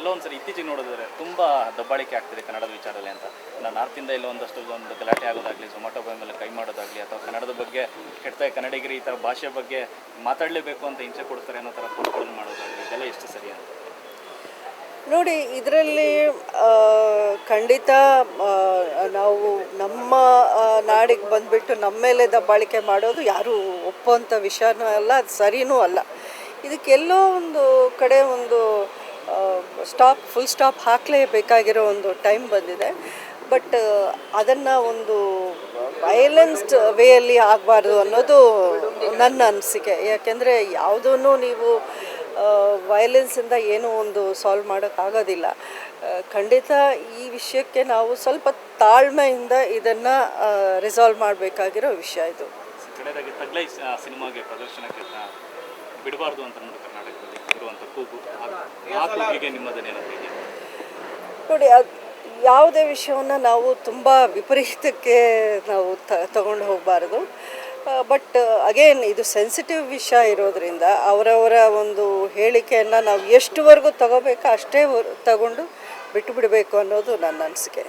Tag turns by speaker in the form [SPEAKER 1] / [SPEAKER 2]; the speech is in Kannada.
[SPEAKER 1] ಎಲ್ಲೋ ಒಂದ್ಸರಿ ಇತ್ತೀಚೆಗೆ ನೋಡಿದ್ರೆ ತುಂಬ ದಬ್ಬಾಳಿಕೆ ಆಗ್ತಿದೆ ಕನ್ನಡದ ವಿಚಾರದಲ್ಲಿ ಅಂತ. ನಾನು ನಾರ್ತಿಂದ ಇಲ್ಲ ಒಂದಷ್ಟು ಒಂದು ಗಲಾಟೆ ಆಗೋದಾಗಲಿ ಝೊಮ್ಯಾಟೊ ಬಾಯ್ ಮೇಲೆ ಕೈ ಮಾಡೋದಾಗಲಿ, ಅಥವಾ ಕನ್ನಡದ ಬಗ್ಗೆ ಕೆಟ್ಟ ಕನ್ನಡಿಗರಿ ಈ ಥರ ಭಾಷೆ ಬಗ್ಗೆ ಮಾತಾಡಲೇಬೇಕು ಅಂತ ಹಿಂಸೆ ಕೊಡ್ತಾರೆ ಅನ್ನೋ ಥರ ಪೋಸ್ಟ್ಗಳನ್ನು ಮಾಡೋದಾಗಲಿ, ಇದೆಲ್ಲ ಎಷ್ಟು ಸರಿ ಅಂತ?
[SPEAKER 2] ನೋಡಿ, ಇದರಲ್ಲಿ ಖಂಡಿತ ನಾವು ನಮ್ಮ ನಾಡಿಗೆ ಬಂದುಬಿಟ್ಟು ನಮ್ಮ ಮೇಲೆ ದಬ್ಬಾಳಿಕೆ ಮಾಡೋದು ಯಾರೂ ಒಪ್ಪುವಂಥ ವಿಷಯನೂ ಅಲ್ಲ, ಅದು ಸರಿನೂ ಅಲ್ಲ. ಇದಕ್ಕೆಲ್ಲೋ ಒಂದು ಕಡೆ ಒಂದು ಸ್ಟಾಪ್ ಫುಲ್ ಸ್ಟಾಪ್ ಹಾಕಲೇಬೇಕಾಗಿರೋ ಒಂದು ಟೈಮ್ ಬಂದಿದೆ. ಬಟ್ ಅದನ್ನು ಒಂದು ವೈಲೆನ್ಸ್ಡ್ ವೇಯಲ್ಲಿ ಆಗಬಾರ್ದು ಅನ್ನೋದು ನನ್ನ ಅನಿಸಿಕೆ. ಯಾಕೆಂದರೆ ಯಾವುದೂ ನೀವು ವೈಲೆನ್ಸಿಂದ ಏನೂ ಒಂದು ಸಾಲ್ವ್ ಮಾಡೋಕ್ಕಾಗೋದಿಲ್ಲ. ಖಂಡಿತ ಈ ವಿಷಯಕ್ಕೆ ನಾವು ಸ್ವಲ್ಪ ತಾಳ್ಮೆಯಿಂದ ಇದನ್ನು ರಿಸಾಲ್ವ್ ಮಾಡಬೇಕಾಗಿರೋ ವಿಷಯ ಇದು.
[SPEAKER 1] ಸಿನಿಮಾಗೆ ಬಿಡಬಾರ್ದು ಅಂತ ನೋಡಿ ಕರ್ನಾಟಕದಲ್ಲಿ ಇರುವಂತ ಕೂಗು. ಆ- ಕೂಗಿಗೆ ನಿಮ್ಮದನ್ನೇನಂತ ಇದೆಯಾ
[SPEAKER 2] ನೋಡಿ ಅದು ಯಾವುದೇ ವಿಷಯವನ್ನು ನಾವು ತುಂಬ ವಿಪರೀತಕ್ಕೆ ನಾವು ತ ತಗೊಂಡು ಹೋಗಬಾರ್ದು. ಬಟ್ ಅಗೇನ್ ಇದು ಸೆನ್ಸಿಟಿವ್ ವಿಷಯ ಇರೋದರಿಂದ ಅವರವರ ಒಂದು ಹೇಳಿಕೆಯನ್ನು ನಾವು ಎಷ್ಟುವರೆಗೂ ತಗೋಬೇಕೋ ಅಷ್ಟೇ ತಗೊಂಡು ಬಿಟ್ಟು ಬಿಡಬೇಕು ಅನ್ನೋದು ನನ್ನ ಅನಿಸಿಕೆ.